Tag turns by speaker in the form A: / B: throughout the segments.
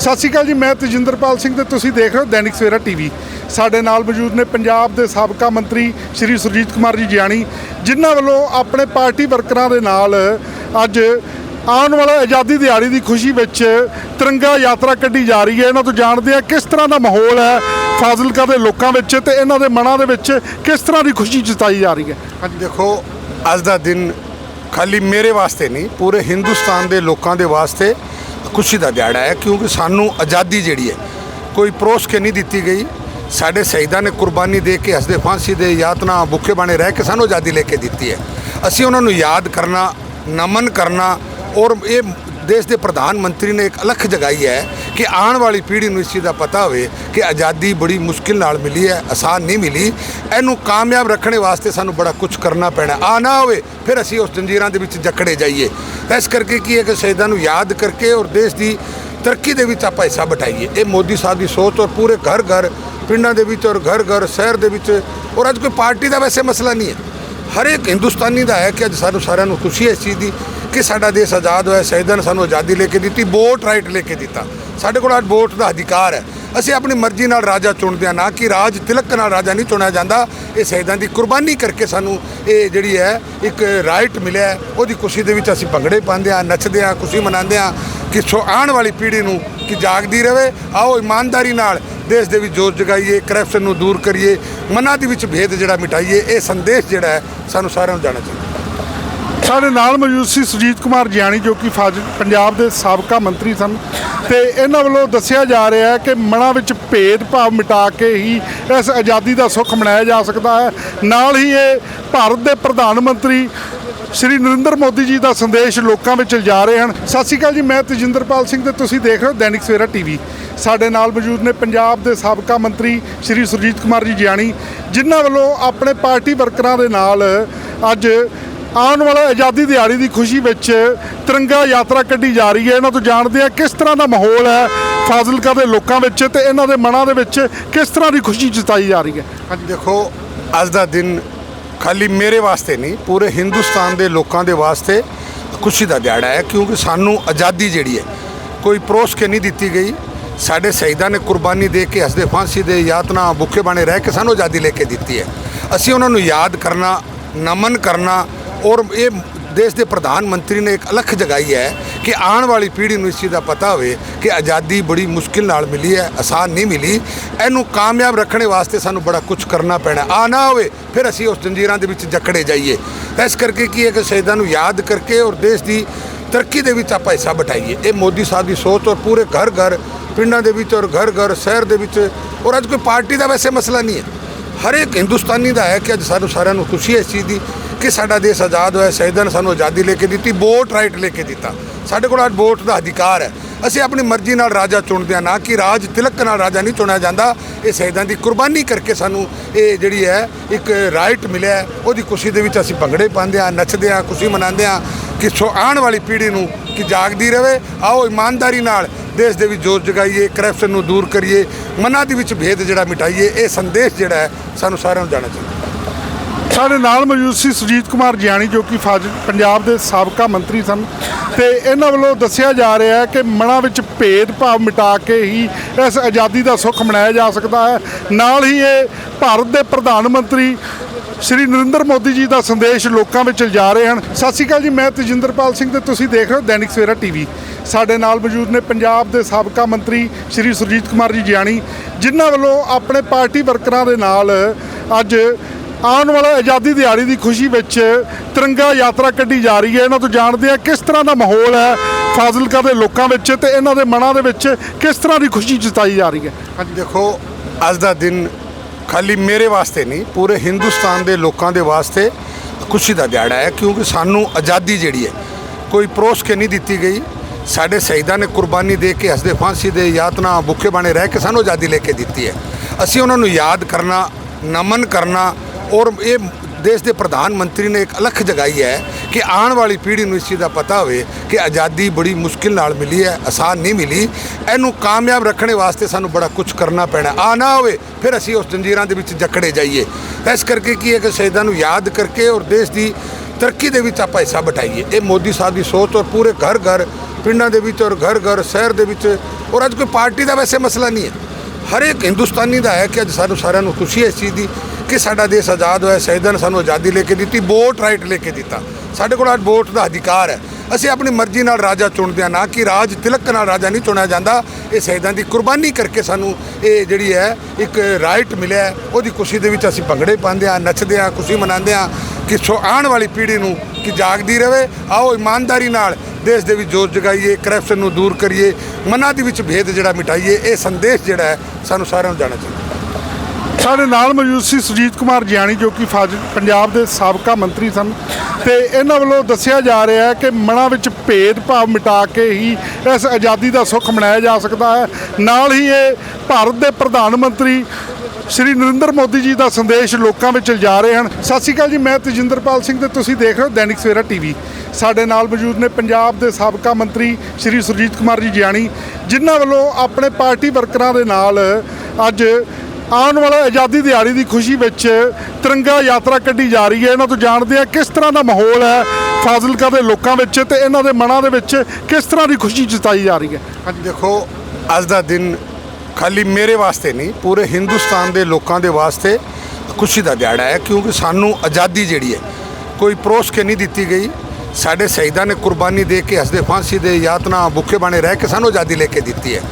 A: ਸਤਿ ਸ਼੍ਰੀ ਅਕਾਲ ਜੀ, ਮੈਂ ਤਜਿੰਦਰਪਾਲ ਸਿੰਘ ਤੇ ਤੁਸੀਂ ਦੇਖ ਰਹੇ ਹੋ ਦੈਨਿਕ ਸਵੇਰਾ ਟੀਵੀ। ਸਾਡੇ ਨਾਲ ਮੌਜੂਦ ਨੇ ਪੰਜਾਬ ਦੇ ਸਾਬਕਾ ਮੰਤਰੀ ਸ਼੍ਰੀ ਸੁਰਜੀਤ ਕੁਮਾਰ ਜੀ ਜਿਆਣੀ, ਜਿਨ੍ਹਾਂ ਵੱਲੋਂ ਆਪਣੇ ਪਾਰਟੀ ਵਰਕਰਾਂ ਦੇ ਨਾਲ ਅੱਜ ਆਉਣ ਵਾਲਾ ਆਜ਼ਾਦੀ ਦਿਹਾੜੀ ਦੀ ਖੁਸ਼ੀ ਵਿੱਚ ਤਿਰੰਗਾ ਯਾਤਰਾ ਕੱਢੀ ਜਾ ਰਹੀ ਹੈ। ਇਹਨਾਂ ਤੋਂ ਜਾਣਦੇ ਆ ਕਿਸ ਤਰ੍ਹਾਂ ਦਾ ਮਾਹੌਲ ਹੈ ਫਾਜ਼ਿਲਕਾ ਦੇ ਲੋਕਾਂ ਵਿੱਚ ਤੇ ਇਹਨਾਂ ਦੇ ਮਨਾਂ ਦੇ ਵਿੱਚ ਕਿਸ ਤਰ੍ਹਾਂ ਦੀ ਖੁਸ਼ੀ ਜਤਾਈ ਜਾ ਰਹੀ ਹੈ।
B: ਅੱਜ ਦੇਖੋ, ਅੱਜ ਦਾ ਦਿਨ ਖਾਲੀ ਮੇਰੇ ਵਾਸਤੇ ਨਹੀਂ, ਪੂਰੇ ਹਿੰਦੁਸਤਾਨ ਦੇ ਲੋਕਾਂ ਦੇ ਵਾਸਤੇ ਖੁਸ਼ੀ ਦਾ ਦਿਹਾੜਾ ਹੈ, ਕਿਉਂਕਿ ਸਾਨੂੰ ਆਜ਼ਾਦੀ ਜਿਹੜੀ ਹੈ, ਕੋਈ ਪਰੋਸ ਕੇ ਨਹੀਂ ਦਿੱਤੀ ਗਈ। ਸਾਡੇ ਸ਼ਹੀਦਾਂ ਨੇ ਕੁਰਬਾਨੀ ਦੇ ਕੇ, ਹੱਸਦੇ ਫਾਂਸੀ ਦੇ, ਯਾਤਨਾ, ਭੁੱਖੇ ਬਾਣੇ ਰਹਿ ਕੇ ਸਾਨੂੰ ਆਜ਼ਾਦੀ ਲੈ ਕੇ ਦਿੱਤੀ ਹੈ। ਅਸੀਂ ਉਹਨਾਂ ਨੂੰ ਯਾਦ ਕਰਨਾ, ਨਮਨ ਕਰਨਾ, ਔਰ ਇਹ ਦੇਸ਼ ਦੇ ਪ੍ਰਧਾਨ ਮੰਤਰੀ ਨੇ ਇੱਕ ਅਲੱਖ ਜਗਾਈ ਹੈ ਕਿ ਆਉਣ ਵਾਲੀ ਪੀੜ੍ਹੀ ਨੂੰ ਇਸ ਚੀਜ਼ ਦਾ ਪਤਾ ਹੋਵੇ ਕਿ ਆਜ਼ਾਦੀ ਬੜੀ ਮੁਸ਼ਕਿਲ ਨਾਲ ਮਿਲੀ ਹੈ, ਆਸਾਨ ਨਹੀਂ ਮਿਲੀ। ਇਹਨੂੰ ਕਾਮਯਾਬ ਰੱਖਣ ਵਾਸਤੇ ਸਾਨੂੰ ਬੜਾ ਕੁਝ ਕਰਨਾ ਪੈਣਾ ਆ ਨਾ ਹੋਵੇ, ਫਿਰ ਅਸੀਂ ਉਸ ਜੰਜੀਰਾਂ ਦੇ ਵਿੱਚ ਜਕੜੇ ਜਾਈਏ। ਤਾਂ ਇਸ ਕਰਕੇ ਕੀ ਹੈ ਕਿ ਸ਼ਹੀਦਾਂ ਨੂੰ ਯਾਦ ਕਰਕੇ ਔਰ ਦੇਸ਼ ਦੀ ਤਰੱਕੀ ਦੇ ਵਿੱਚ ਆਪਾਂ ਹਿੱਸਾ ਬਟਾਈਏ ਇਹ ਮੋਦੀ ਸਾਹਿਬ ਦੀ ਸੋਚ ਔਰ ਪੂਰੇ ਘਰ ਘਰ ਪਿੰਡਾਂ ਦੇ ਵਿੱਚ ਔਰ ਘਰ ਘਰ ਸ਼ਹਿਰ ਦੇ ਵਿੱਚ ਔਰ ਅੱਜ ਕੋਈ ਪਾਰਟੀ ਦਾ ਵੈਸੇ ਮਸਲਾ ਨਹੀਂ ਹੈ। ਹਰ ਇੱਕ ਹਿੰਦੁਸਤਾਨੀ ਦਾ ਹੈ ਕਿ ਅੱਜ ਸਾਨੂੰ ਸਾਰਿਆਂ ਨੂੰ ਖੁਸ਼ੀ ਹੈ ਇਸ ਚੀਜ਼ ਦੀ ਕਿ ਸਾਡਾ ਦੇਸ਼ ਆਜ਼ਾਦ ਹੋਇਆ, ਸ਼ਹੀਦਾਂ ਨੇ ਸਾਨੂੰ ਆਜ਼ਾਦੀ ਲੈ ਕੇ ਦਿੱਤੀ, ਵੋਟ ਰਾਈਟ ਲੈ ਕੇ ਦਿੱਤਾ। ਸਾਡੇ ਕੋਲ ਅੱਜ ਵੋਟ ਦਾ ਅਧਿਕਾਰ ਹੈ। ਅਸੀਂ ਆਪਣੀ ਮਰਜ਼ੀ ਨਾਲ ਰਾਜਾ ਚੁਣਦੇ ਹਾਂ, ਨਾ ਕਿ ਰਾਜ ਤਿਲਕ ਨਾਲ ਰਾਜਾ ਨਹੀਂ ਚੁਣਿਆ ਜਾਂਦਾ। ਇਹ ਸ਼ਹੀਦਾਂ ਦੀ ਕੁਰਬਾਨੀ ਕਰਕੇ ਸਾਨੂੰ ਇਹ ਜਿਹੜੀ ਹੈ, ਇੱਕ ਰਾਈਟ ਮਿਲਿਆ ਉਹਦੀ ਖੁਸ਼ੀ ਦੇ ਵਿੱਚ ਅਸੀਂ ਭੰਗੜੇ ਪਾਉਂਦੇ ਹਾਂ, ਨੱਚਦੇ ਹਾਂ, ਖੁਸ਼ੀ ਮਨਾਉਂਦੇ ਹਾਂ ਕਿ ਸੋ ਆਉਣ ਵਾਲੀ ਪੀੜ੍ਹੀ ਨੂੰ ਕਿ ਜਾਗਦੀ ਰਹੇ। ਆਓ ਇਮਾਨਦਾਰੀ ਨਾਲ ਦੇਸ਼ ਦੇ ਵਿੱਚ ਜੋਤ ਜਗਾਈਏ ਕਰਪਸ਼ਨ ਨੂੰ ਦੂਰ ਕਰੀਏ, ਮਨਾਂ ਦੇ ਵਿੱਚ ਭੇਦ ਜਿਹੜਾ ਮਿਟਾਈਏ, ਇਹ ਸੰਦੇਸ਼ ਜਿਹੜਾ ਹੈ, ਸਾਨੂੰ ਸਾਰਿਆਂ ਨੂੰ ਜਾਣਾ ਚਾਹੀਦਾ।
A: ਸਾਡੇ ਨਾਲ ਮੌਜੂਦ ਸੀ ਸੁਜੀਤ ਕੁਮਾਰ ਜਿਆਣੀ, ਜੋ ਕਿ ਫਾਜ਼ਿਲ ਪੰਜਾਬ ਦੇ ਸਾਬਕਾ ਮੰਤਰੀ ਸਨ। ਤੇ ਇਹਨਾਂ ਵੱਲੋਂ ਦੱਸਿਆ ਜਾ ਰਿਹਾ ਹੈ ਕਿ ਮਨਾਂ ਵਿੱਚ ਭੇਦ ਭਾਵ ਮਿਟਾ ਕੇ ਹੀ ਇਸ ਆਜ਼ਾਦੀ ਦਾ ਸੁੱਖ ਮਨਾਇਆ ਜਾ ਸਕਦਾ ਹੈ। ਨਾਲ ਹੀ ਇਹ ਭਾਰਤ ਦੇ ਪ੍ਰਧਾਨ ਮੰਤਰੀ ਸ਼੍ਰੀ ਨਰਿੰਦਰ ਮੋਦੀ ਜੀ ਦਾ ਸੰਦੇਸ਼ ਲੋਕਾਂ ਵਿੱਚ ਜਾ ਰਹੇ ਹਨ। ਸਤਿ ਸ਼੍ਰੀ ਅਕਾਲ ਜੀ, ਮੈਂ ਤਜਿੰਦਰਪਾਲ ਸਿੰਘ ਤੇ ਤੁਸੀਂ ਦੇਖ ਰਹੇ ਹੋ ਦੈਨਿਕ ਸਵੇਰਾ ਟੀਵੀ। ਸਾਡੇ ਨਾਲ ਮੌਜੂਦ ਨੇ ਪੰਜਾਬ ਦੇ ਸਾਬਕਾ ਮੰਤਰੀ ਸ਼੍ਰੀ ਸੁਰਜੀਤ ਕੁਮਾਰ ਜੀ ਜਿਆਣੀ ਜਿਨ੍ਹਾਂ ਵੱਲੋਂ ਆਪਣੇ ਪਾਰਟੀ ਵਰਕਰਾਂ ਦੇ ਨਾਲ ਅੱਜ ਆਉਣ ਵਾਲਾ ਆਜ਼ਾਦੀ ਦਿਹਾੜੀ ਦੀ ਖੁਸ਼ੀ ਵਿੱਚ ਤਿਰੰਗਾ ਯਾਤਰਾ ਕੱਢੀ ਜਾ ਰਹੀ ਹੈ। ਇਹਨਾਂ ਤੋਂ ਜਾਣਦੇ ਆ ਕਿਸ ਤਰ੍ਹਾਂ ਦਾ ਮਾਹੌਲ ਹੈ ਫਾਜ਼ਿਲਕਾ ਦੇ ਲੋਕਾਂ ਵਿੱਚ ਤੇ ਇਹਨਾਂ ਦੇ ਮਨਾਂ ਦੇ ਵਿੱਚ ਕਿਸ ਤਰ੍ਹਾਂ ਦੀ ਖੁਸ਼ੀ ਜਤਾਈ ਜਾ ਰਹੀ ਹੈ।
B: ਅੱਜ ਦੇਖੋ, ਅੱਜ ਦਾ ਦਿਨ ਖਾਲੀ ਮੇਰੇ ਵਾਸਤੇ ਨਹੀਂ, ਪੂਰੇ ਹਿੰਦੁਸਤਾਨ ਦੇ ਲੋਕਾਂ ਦੇ ਵਾਸਤੇ ਖੁਸ਼ੀ ਦਾ ਦਿਹਾੜਾ ਹੈ, ਕਿਉਂਕਿ ਸਾਨੂੰ ਆਜ਼ਾਦੀ ਜਿਹੜੀ ਹੈ, ਕੋਈ ਪਰੋਸ ਕੇ ਨਹੀਂ ਦਿੱਤੀ ਗਈ। ਸਾਡੇ ਸ਼ਹੀਦਾਂ ਨੇ ਕੁਰਬਾਨੀ ਦੇ ਕੇ ਹੱਸਦੇ ਫਾਂਸੀ ਦੇ ਯਾਤਨਾ ਭੁੱਖੇ ਬਾਣੇ ਰਹਿ ਕੇ ਸਾਨੂੰ ਆਜ਼ਾਦੀ ਲੈ ਕੇ ਦਿੱਤੀ ਹੈ। ਅਸੀਂ ਉਹਨਾਂ ਨੂੰ ਯਾਦ ਕਰਨਾ, ਨਮਨ ਕਰਨਾ ਔਰ ਇਹ ਦੇਸ਼ ਦੇ ਪ੍ਰਧਾਨ ਮੰਤਰੀ ਨੇ ਇੱਕ ਅਲੱਖ ਜਗਾਈ ਹੈ ਕਿ ਆਉਣ ਵਾਲੀ ਪੀੜ੍ਹੀ ਨੂੰ ਇਸ ਚੀਜ਼ ਦਾ ਪਤਾ ਹੋਵੇ ਕਿ ਆਜ਼ਾਦੀ ਬੜੀ ਮੁਸ਼ਕਿਲ ਨਾਲ ਮਿਲੀ ਹੈ, ਆਸਾਨ ਨਹੀਂ ਮਿਲੀ। ਇਹਨੂੰ ਕਾਮਯਾਬ ਰੱਖਣ ਵਾਸਤੇ ਸਾਨੂੰ ਬੜਾ ਕੁਝ ਕਰਨਾ ਪੈਣਾ ਆ ਨਾ ਹੋਵੇ, ਫਿਰ ਅਸੀਂ ਉਸ ਜੰਜੀਰਾਂ ਦੇ ਵਿੱਚ ਜਕੜੇ ਜਾਈਏ। ਇਸ ਕਰਕੇ ਕੀ ਹੈ ਕਿ ਸ਼ਹੀਦਾਂ ਨੂੰ ਯਾਦ ਕਰਕੇ ਔਰ ਦੇਸ਼ ਦੀ ਤਰੱਕੀ ਦੇ ਵਿੱਚ ਆਪਾਂ ਹਿੱਸਾ ਬਟਾਈਏ ਇਹ ਮੋਦੀ ਸਾਹਿਬ ਦੀ ਸੋਚ ਔਰ ਪੂਰੇ ਘਰ ਘਰ ਪਿੰਡਾਂ ਦੇ ਵਿੱਚ ਔਰ ਘਰ ਘਰ ਸ਼ਹਿਰ ਦੇ ਵਿੱਚ ਔਰ ਅੱਜ ਕੋਈ ਪਾਰਟੀ ਦਾ ਵੈਸੇ ਮਸਲਾ ਨਹੀਂ ਹੈ। ਹਰ ਇੱਕ ਹਿੰਦੁਸਤਾਨੀ ਦਾ ਹੈ ਕਿ ਅੱਜ ਸਾਨੂੰ ਸਾਰਿਆਂ ਨੂੰ ਖੁਸ਼ੀ ਹੈ ਇਸ ਚੀਜ਼ ਦੀ ਕਿ ਸਾਡਾ ਦੇਸ਼ ਆਜ਼ਾਦ ਹੋਇਆ, ਸ਼ਹੀਦਾਂ ਨੇ ਸਾਨੂੰ ਆਜ਼ਾਦੀ ਲੈ ਕੇ ਦਿੱਤੀ, ਵੋਟ ਰਾਈਟ ਲੈ ਕੇ ਦਿੱਤਾ। ਸਾਡੇ ਕੋਲ ਅੱਜ ਵੋਟ ਦਾ ਅਧਿਕਾਰ ਹੈ। ਅਸੀਂ ਆਪਣੀ ਮਰਜ਼ੀ ਨਾਲ ਰਾਜਾ ਚੁਣਦੇ ਹਾਂ, ਨਾ ਕਿ ਰਾਜ ਤਿਲਕ ਨਾਲ ਰਾਜਾ ਨਹੀਂ ਚੁਣਿਆ ਜਾਂਦਾ। ਇਹ ਸ਼ਹੀਦਾਂ ਦੀ ਕੁਰਬਾਨੀ ਕਰਕੇ ਸਾਨੂੰ ਇਹ ਜਿਹੜੀ ਹੈ, ਇੱਕ ਰਾਈਟ ਮਿਲਿਆ ਉਹਦੀ ਖੁਸ਼ੀ ਦੇ ਵਿੱਚ ਅਸੀਂ ਭੰਗੜੇ ਪਾਉਂਦੇ ਹਾਂ, ਨੱਚਦੇ ਹਾਂ, ਖੁਸ਼ੀ ਮਨਾਉਂਦੇ ਹਾਂ। ਕਿ ਸੋ ਆਉਣ ਵਾਲੀ ਪੀੜ੍ਹੀ ਨੂੰ ਕਿ ਜਾਗਦੀ ਰਹੇ ਆਓ ਇਮਾਨਦਾਰੀ ਨਾਲ ਦੇਸ਼ ਦੇ ਵਿੱਚ ਜ਼ੋਰ ਜਗਾਈਏ ਕਰਪਸ਼ਨ ਨੂੰ ਦੂਰ ਕਰੀਏ, ਮਨਾਂ ਦੇ ਵਿੱਚ ਭੇਦ ਜਿਹੜਾ ਮਿਟਾਈਏ, ਇਹ ਸੰਦੇਸ਼ ਜਿਹੜਾ ਹੈ, ਸਾਨੂੰ ਸਾਰਿਆਂ ਨੂੰ ਜਾਣਾ ਚਾਹੀਦਾ।
A: ਸਾਡੇ ਨਾਲ ਮੌਜੂਦ ਸੀ ਸੁਜੀਤ ਕੁਮਾਰ ਜਿਆਣੀ, ਜੋ ਕਿ ਫਾਜ਼ਿਲ ਪੰਜਾਬ ਦੇ ਸਾਬਕਾ ਮੰਤਰੀ ਸਨ। ਤੇ ਇਹਨਾਂ ਵੱਲੋਂ ਦੱਸਿਆ ਜਾ ਰਿਹਾ ਹੈ ਕਿ ਮਨਾਂ ਵਿੱਚ ਭੇਦ ਭਾਵ ਮਿਟਾ ਕੇ ਹੀ ਇਸ ਆਜ਼ਾਦੀ ਦਾ ਸੁੱਖ ਮਨਾਇਆ ਜਾ ਸਕਦਾ ਹੈ। ਨਾਲ ਹੀ ਇਹ ਭਾਰਤ ਦੇ ਪ੍ਰਧਾਨ ਮੰਤਰੀ ਸ਼੍ਰੀ ਨਰਿੰਦਰ ਮੋਦੀ ਜੀ ਦਾ ਸੰਦੇਸ਼ ਲੋਕਾਂ ਵਿੱਚ ਲਿਜਾ ਰਹੇ ਹਨ। ਸਤਿ ਸ਼੍ਰੀ ਅਕਾਲ ਜੀ, ਮੈਂ ਤਜਿੰਦਰਪਾਲ ਸਿੰਘ ਤੇ ਤੁਸੀਂ ਦੇਖ ਰਹੇ ਹੋ ਦੈਨਿਕ ਸਵੇਰਾ ਟੀਵੀ। ਸਾਡੇ ਨਾਲ ਮੌਜੂਦ ਨੇ ਪੰਜਾਬ ਦੇ ਸਾਬਕਾ ਮੰਤਰੀ ਸ਼੍ਰੀ ਸੁਰਜੀਤ ਕੁਮਾਰ ਜੀ ਜਿਆਣੀ ਜਿਨ੍ਹਾਂ ਵੱਲੋਂ ਆਪਣੇ ਪਾਰਟੀ ਵਰਕਰਾਂ ਦੇ ਨਾਲ ਅੱਜ ਆਉਣ ਵਾਲਾ ਆਜ਼ਾਦੀ ਦਿਹਾੜੀ ਦੀ ਖੁਸ਼ੀ ਵਿੱਚ ਤਿਰੰਗਾ ਯਾਤਰਾ ਕੱਢੀ ਜਾ ਰਹੀ ਹੈ। ਇਹਨਾਂ ਤੋਂ ਜਾਣਦੇ ਆ ਕਿਸ ਤਰ੍ਹਾਂ ਦਾ ਮਾਹੌਲ ਹੈ ਫਾਜ਼ਿਲਕਾ ਦੇ ਲੋਕਾਂ ਵਿੱਚ ਤੇ ਇਹਨਾਂ ਦੇ ਮਨਾਂ ਦੇ ਵਿੱਚ ਕਿਸ ਤਰ੍ਹਾਂ ਦੀ ਖੁਸ਼ੀ ਜਤਾਈ ਜਾ ਰਹੀ ਹੈ।
B: ਅੱਜ ਦੇਖੋ, ਅੱਜ ਦਾ ਦਿਨ ਖਾਲੀ ਮੇਰੇ ਵਾਸਤੇ ਨਹੀਂ, ਪੂਰੇ ਹਿੰਦੁਸਤਾਨ ਦੇ ਲੋਕਾਂ ਦੇ ਵਾਸਤੇ ਖੁਸ਼ੀ ਦਾ ਦਿਹਾੜਾ ਹੈ, ਕਿਉਂਕਿ ਸਾਨੂੰ ਆਜ਼ਾਦੀ ਜਿਹੜੀ ਹੈ, ਕੋਈ ਪਰੋਸ ਕੇ ਨਹੀਂ ਦਿੱਤੀ ਗਈ। ਸਾਡੇ ਸ਼ਹੀਦਾਂ ਨੇ ਕੁਰਬਾਨੀ ਦੇ ਕੇ, ਹੱਸਦੇ ਫਾਂਸੀ ਦੇ, ਯਾਤਨਾ, ਭੁੱਖੇ ਬਾਣੇ ਰਹਿ ਕੇ ਸਾਨੂੰ ਆਜ਼ਾਦੀ ਲੈ ਕੇ ਦਿੱਤੀ ਹੈ। ਅਸੀਂ ਉਹਨਾਂ ਨੂੰ ਯਾਦ ਕਰਨਾ, ਨਮਨ ਕਰਨਾ ਔਰ ਇਹ ਦੇਸ਼ ਦੇ ਪ੍ਰਧਾਨ ਮੰਤਰੀ ਨੇ ਇੱਕ ਅਲੱਖ ਜਗਾਈ ਹੈ ਕਿ ਆਉਣ ਵਾਲੀ ਪੀੜ੍ਹੀ ਨੂੰ ਇਸ ਚੀਜ਼ ਦਾ ਪਤਾ ਹੋਵੇ ਕਿ ਆਜ਼ਾਦੀ ਬੜੀ ਮੁਸ਼ਕਿਲ ਨਾਲ ਮਿਲੀ ਹੈ, ਆਸਾਨ ਨਹੀਂ ਮਿਲੀ। ਇਹਨੂੰ ਕਾਮਯਾਬ ਰੱਖਣ ਵਾਸਤੇ ਸਾਨੂੰ ਬੜਾ ਕੁਝ ਕਰਨਾ ਪੈਣਾ ਆ ਨਾ ਹੋਵੇ, ਫਿਰ ਅਸੀਂ ਉਸ ਜੰਜੀਰਾਂ ਦੇ ਵਿੱਚ ਜਕੜੇ ਜਾਈਏ। ਇਸ ਕਰਕੇ ਕੀ ਹੈ ਕਿ ਸ਼ਹੀਦਾਂ ਨੂੰ ਯਾਦ ਕਰਕੇ ਔਰ ਦੇਸ਼ ਦੀ ਤਰੱਕੀ ਦੇ ਵਿੱਚ ਆਪਾਂ ਹਿੱਸਾ ਬਟਾਈਏ ਇਹ ਮੋਦੀ ਸਾਹਿਬ ਦੀ ਸੋਚ ਔਰ ਪੂਰੇ ਘਰ ਘਰ ਪਿੰਡਾਂ ਦੇ ਵਿੱਚ ਔਰ ਘਰ ਘਰ ਸ਼ਹਿਰ ਦੇ ਵਿੱਚ ਔਰ ਅੱਜ ਕੋਈ ਪਾਰਟੀ ਦਾ ਵੈਸੇ ਮਸਲਾ ਨਹੀਂ ਹੈ। ਹਰ ਇੱਕ ਹਿੰਦੁਸਤਾਨੀ ਦਾ ਹੈ ਕਿ ਅੱਜ ਸਾਨੂੰ ਸਾਰਿਆਂ ਨੂੰ ਖੁਸ਼ੀ ਹੈ ਇਸ ਚੀਜ਼ ਦੀ। ਕਿ ਸਾਡਾ ਦੇਸ਼ ਆਜ਼ਾਦ ਹੋਇਆ, ਸ਼ਹੀਦਾਂ ਨੇ ਸਾਨੂੰ ਆਜ਼ਾਦੀ ਲੈ ਕੇ ਦਿੱਤੀ, ਵੋਟ ਰਾਈਟ ਲੈ ਕੇ ਦਿੱਤਾ। ਸਾਡੇ ਕੋਲ ਅੱਜ ਵੋਟ ਦਾ ਅਧਿਕਾਰ ਹੈ। ਅਸੀਂ ਆਪਣੀ ਮਰਜ਼ੀ ਨਾਲ ਰਾਜਾ ਚੁਣਦੇ ਹਾਂ, ਨਾ ਕਿ ਰਾਜ ਤਿਲਕ ਨਾਲ ਰਾਜਾ ਨਹੀਂ ਚੁਣਿਆ ਜਾਂਦਾ। ਇਹ ਸ਼ਹੀਦਾਂ ਦੀ ਕੁਰਬਾਨੀ ਕਰਕੇ ਸਾਨੂੰ ਇਹ ਜਿਹੜੀ ਹੈ, ਇੱਕ ਰਾਈਟ ਮਿਲਿਆ ਉਹਦੀ ਖੁਸ਼ੀ ਦੇ ਵਿੱਚ ਅਸੀਂ ਭੰਗੜੇ ਪਾਉਂਦੇ ਹਾਂ, ਨੱਚਦੇ ਹਾਂ, ਖੁਸ਼ੀ ਮਨਾਉਂਦੇ ਹਾਂ ਕਿ ਸੋ ਆਉਣ ਵਾਲੀ ਪੀੜ੍ਹੀ ਨੂੰ ਕਿ ਜਾਗਦੀ ਰਹੇ ਆਓ ਇਮਾਨਦਾਰੀ ਨਾਲ ਦੇਸ਼ ਦੇ ਵਿੱਚ ਜ਼ੋਰ ਜਗਾਈਏ ਕਰਪਸ਼ਨ ਨੂੰ ਦੂਰ ਕਰੀਏ, ਮਨਾਂ ਦੇ ਵਿੱਚ ਭੇਦ ਜਿਹੜਾ ਮਿਟਾਈਏ, ਇਹ ਸੰਦੇਸ਼ ਜਿਹੜਾ ਹੈ, ਸਾਨੂੰ ਸਾਰਿਆਂ ਨੂੰ ਜਾਣਾ ਚਾਹੀਦਾ।
A: ਸਾਡੇ ਨਾਲ ਮੌਜੂਦ ਸੀ ਸੁਜੀਤ ਕੁਮਾਰ ਜਿਆਣੀ, ਜੋ ਕਿ ਫਾਜ਼ਿਲ, ਪੰਜਾਬ ਦੇ ਸਾਬਕਾ ਮੰਤਰੀ ਸਨ। ਤੇ ਇਹਨਾਂ ਵੱਲੋਂ ਦੱਸਿਆ ਜਾ ਰਿਹਾ ਹੈ ਕਿ ਮਨਾਂ ਵਿੱਚ ਭੇਦ ਭਾਵ ਮਿਟਾ ਕੇ ਹੀ ਇਸ ਆਜ਼ਾਦੀ ਦਾ ਸੁੱਖ ਮਨਾਇਆ ਜਾ ਸਕਦਾ ਹੈ। ਨਾਲ ਹੀ ਇਹ ਭਾਰਤ ਦੇ ਪ੍ਰਧਾਨ ਮੰਤਰੀ ਸ਼੍ਰੀ ਨਰਿੰਦਰ ਮੋਦੀ ਜੀ ਦਾ ਸੰਦੇਸ਼ ਲੋਕਾਂ ਵਿੱਚ ਜਾ ਰਹੇ ਹਨ। ਸਤਿ ਸ਼੍ਰੀ ਅਕਾਲ ਜੀ, ਮੈਂ ਤਜਿੰਦਰਪਾਲ ਸਿੰਘ ਤੇ ਤੁਸੀਂ ਦੇਖ ਰਹੇ ਹੋ ਦੈਨਿਕ ਸਵੇਰਾ ਟੀਵੀ ਸਾਡੇ ਨਾਲ ਮੌਜੂਦ ਨੇ ਪੰਜਾਬ ਦੇ ਸਾਬਕਾ ਮੰਤਰੀ ਸ਼੍ਰੀ ਸੁਰਜੀਤ ਕੁਮਾਰ ਜੀ ਜਿਆਣੀ, ਜਿਨ੍ਹਾਂ ਵੱਲੋਂ ਆਪਣੇ ਪਾਰਟੀ ਵਰਕਰਾਂ ਦੇ ਨਾਲ ਅੱਜ ਆਉਣ ਵਾਲਾ ਆਜ਼ਾਦੀ ਦਿਹਾੜੀ ਦੀ ਖੁਸ਼ੀ ਵਿੱਚ ਤਿਰੰਗਾ ਯਾਤਰਾ ਕੱਢੀ ਜਾ ਰਹੀ ਹੈ। ਇਹਨਾਂ ਤੋਂ ਜਾਣਦੇ ਆ ਕਿਸ ਤਰ੍ਹਾਂ ਦਾ ਮਾਹੌਲ ਹੈ ਫਾਜ਼ਿਲਕਾ ਦੇ ਲੋਕਾਂ ਵਿੱਚ ਤੇ ਇਹਨਾਂ ਦੇ ਮਨਾਂ ਦੇ ਵਿੱਚ ਕਿਸ ਤਰ੍ਹਾਂ ਦੀ ਖੁਸ਼ੀ ਜਤਾਈ ਜਾ ਰਹੀ ਹੈ।
B: ਅੱਜ ਦੇਖੋ, ਅੱਜ ਦਾ ਦਿਨ ਖਾਲੀ ਮੇਰੇ ਵਾਸਤੇ ਨਹੀਂ, ਪੂਰੇ ਹਿੰਦੁਸਤਾਨ ਦੇ ਲੋਕਾਂ ਦੇ ਵਾਸਤੇ ਖੁਸ਼ੀ ਦਾ ਦਿਹਾੜਾ ਹੈ, ਕਿਉਂਕਿ ਸਾਨੂੰ ਆਜ਼ਾਦੀ ਜਿਹੜੀ ਹੈ, ਕੋਈ ਪਰੋਸ ਕੇ ਨਹੀਂ ਦਿੱਤੀ ਗਈ। ਸਾਡੇ ਸ਼ਹੀਦਾਂ ਨੇ ਕੁਰਬਾਨੀ ਦੇ ਕੇ, ਹੱਸਦੇ ਫਾਂਸੀ ਦੇ, ਯਾਤਨਾ, ਭੁੱਖੇ ਬਾਣੇ ਰਹਿ ਕੇ ਸਾਨੂੰ ਆਜ਼ਾਦੀ ਲੈ ਕੇ ਦਿੱਤੀ ਹੈ।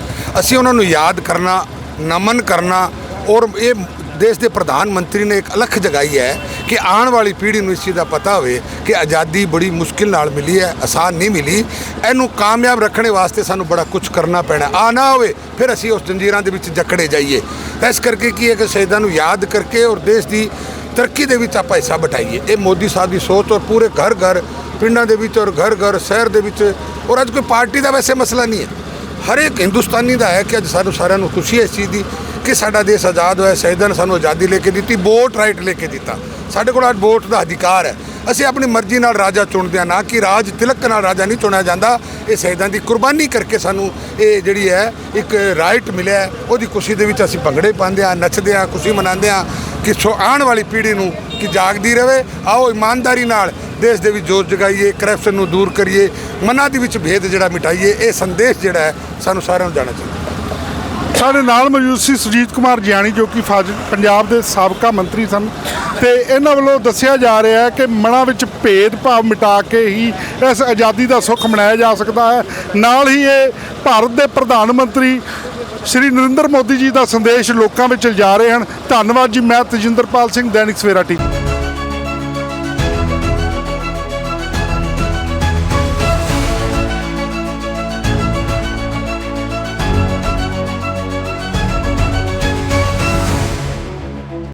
B: ਅਸੀਂ ਉਹਨਾਂ ਨੂੰ ਯਾਦ ਕਰਨਾ, ਨਮਨ ਕਰਨਾ ਔਰ ਇਹ ਦੇਸ਼ ਦੇ ਪ੍ਰਧਾਨ ਮੰਤਰੀ ਨੇ ਇੱਕ ਅਲੱਖ ਜਗਾਈ ਹੈ ਕਿ ਆਉਣ ਵਾਲੀ ਪੀੜ੍ਹੀ ਨੂੰ ਇਸ ਚੀਜ਼ ਦਾ ਪਤਾ ਹੋਵੇ ਕਿ ਆਜ਼ਾਦੀ ਬੜੀ ਮੁਸ਼ਕਿਲ ਨਾਲ ਮਿਲੀ ਹੈ, ਆਸਾਨ ਨਹੀਂ ਮਿਲੀ। ਇਹਨੂੰ ਕਾਮਯਾਬ ਰੱਖਣੇ ਵਾਸਤੇ ਸਾਨੂੰ ਬੜਾ ਕੁਝ ਕਰਨਾ ਪੈਣਾ ਆ ਨਾ ਹੋਵੇ, ਫਿਰ ਅਸੀਂ ਉਸ ਜੰਜੀਰਾਂ ਦੇ ਵਿੱਚ ਜਕੜੇ ਜਾਈਏ। ਇਸ ਕਰਕੇ ਕੀ ਹੈ ਕਿ ਸ਼ਹੀਦਾਂ ਨੂੰ ਯਾਦ ਕਰਕੇ ਔਰ ਦੇਸ਼ ਦੀ ਤਰੱਕੀ ਦੇ ਵਿੱਚ ਆਪਾਂ ਹਿੱਸਾ ਬਟਾਈਏ ਇਹ ਮੋਦੀ ਸਾਹਿਬ ਦੀ ਸੋਚ ਔਰ ਪੂਰੇ ਘਰ ਘਰ ਪਿੰਡਾਂ ਦੇ ਵਿੱਚ ਔਰ ਘਰ ਘਰ ਸ਼ਹਿਰ ਦੇ ਵਿੱਚ ਔਰ ਅੱਜ ਕੋਈ ਪਾਰਟੀ ਦਾ ਵੈਸੇ ਮਸਲਾ ਨਹੀਂ ਹੈ। ਹਰ ਇੱਕ ਹਿੰਦੁਸਤਾਨੀ ਦਾ ਹੈ ਕਿ ਅੱਜ ਸਾਨੂੰ ਸਾਰਿਆਂ ਨੂੰ ਖੁਸ਼ੀ ਹੈ ਇਸ ਚੀਜ਼ ਦੀ। ਕਿ ਸਾਡਾ ਦੇਸ਼ ਆਜ਼ਾਦ ਹੋਇਆ, ਸ਼ਹੀਦਾਂ ਨੇ ਸਾਨੂੰ ਆਜ਼ਾਦੀ ਲੈ ਕੇ ਦਿੱਤੀ, ਵੋਟ ਰਾਈਟ ਲੈ ਕੇ ਦਿੱਤਾ। ਸਾਡੇ ਕੋਲ ਅੱਜ ਵੋਟ ਦਾ ਅਧਿਕਾਰ ਹੈ। ਅਸੀਂ ਆਪਣੀ ਮਰਜ਼ੀ ਨਾਲ ਰਾਜਾ ਚੁਣਦੇ ਹਾਂ, ਨਾ ਕਿ ਰਾਜ ਤਿਲਕ ਨਾਲ ਰਾਜਾ ਨਹੀਂ ਚੁਣਿਆ ਜਾਂਦਾ। ਇਹ ਸ਼ਹੀਦਾਂ ਦੀ ਕੁਰਬਾਨੀ ਕਰਕੇ ਸਾਨੂੰ ਇਹ ਜਿਹੜੀ ਹੈ, ਇੱਕ ਰਾਈਟ ਮਿਲਿਆ ਉਹਦੀ ਖੁਸ਼ੀ ਦੇ ਵਿੱਚ ਅਸੀਂ ਭੰਗੜੇ ਪਾਉਂਦੇ ਹਾਂ, ਨੱਚਦੇ ਹਾਂ, ਖੁਸ਼ੀ ਮਨਾਉਂਦੇ ਹਾਂ ਕਿ ਸੋ ਆਉਣ ਵਾਲੀ ਪੀੜ੍ਹੀ ਨੂੰ ਕਿ ਜਾਗਦੀ ਰਹੇ। ਆਓ ਇਮਾਨਦਾਰੀ ਨਾਲ ਦੇਸ਼ ਦੇ ਵਿੱਚ ਜ਼ੋਰ ਜਗਾਈਏ ਕਰਪਸ਼ਨ ਨੂੰ ਦੂਰ ਕਰੀਏ, ਮਨਾਂ ਦੇ ਵਿੱਚ ਭੇਦ ਜਿਹੜਾ ਮਿਟਾਈਏ, ਇਹ ਸੰਦੇਸ਼ ਜਿਹੜਾ ਹੈ, ਸਾਨੂੰ ਸਾਰਿਆਂ ਨੂੰ ਜਾਣਾ ਚਾਹੀਦਾ।
A: ਸਾਡੇ ਨਾਲ ਮੌਜੂਦ ਸੀ ਸੁਜੀਤ ਕੁਮਾਰ ਜਿਆਣੀ, ਜੋ ਕਿ ਫਾਜ਼ਿਲ, ਪੰਜਾਬ ਦੇ ਸਾਬਕਾ ਮੰਤਰੀ ਸਨ। ਤੇ ਇਹਨਾਂ ਵੱਲੋਂ ਦੱਸਿਆ ਜਾ ਰਿਹਾ ਹੈ ਕਿ ਮਨਾਂ ਵਿੱਚ ਭੇਦ ਭਾਵ ਮਿਟਾ ਕੇ ਹੀ ਇਸ ਆਜ਼ਾਦੀ ਦਾ ਸੁੱਖ ਮਨਾਇਆ ਜਾ ਸਕਦਾ ਹੈ। ਨਾਲ ਹੀ ਇਹ ਭਾਰਤ ਦੇ ਪ੍ਰਧਾਨ ਮੰਤਰੀ ਸ਼੍ਰੀ ਨਰਿੰਦਰ ਮੋਦੀ ਜੀ ਦਾ ਸੰਦੇਸ਼ ਲੋਕਾਂ ਵਿੱਚ ਜਾ ਰਹੇ ਹਨ। ਧੰਨਵਾਦ ਜੀ, ਮੈਂ ਤਜਿੰਦਰਪਾਲ ਸਿੰਘ, ਦੈਨਿਕ ਸਵੇਰਾ ਟੀਵੀ।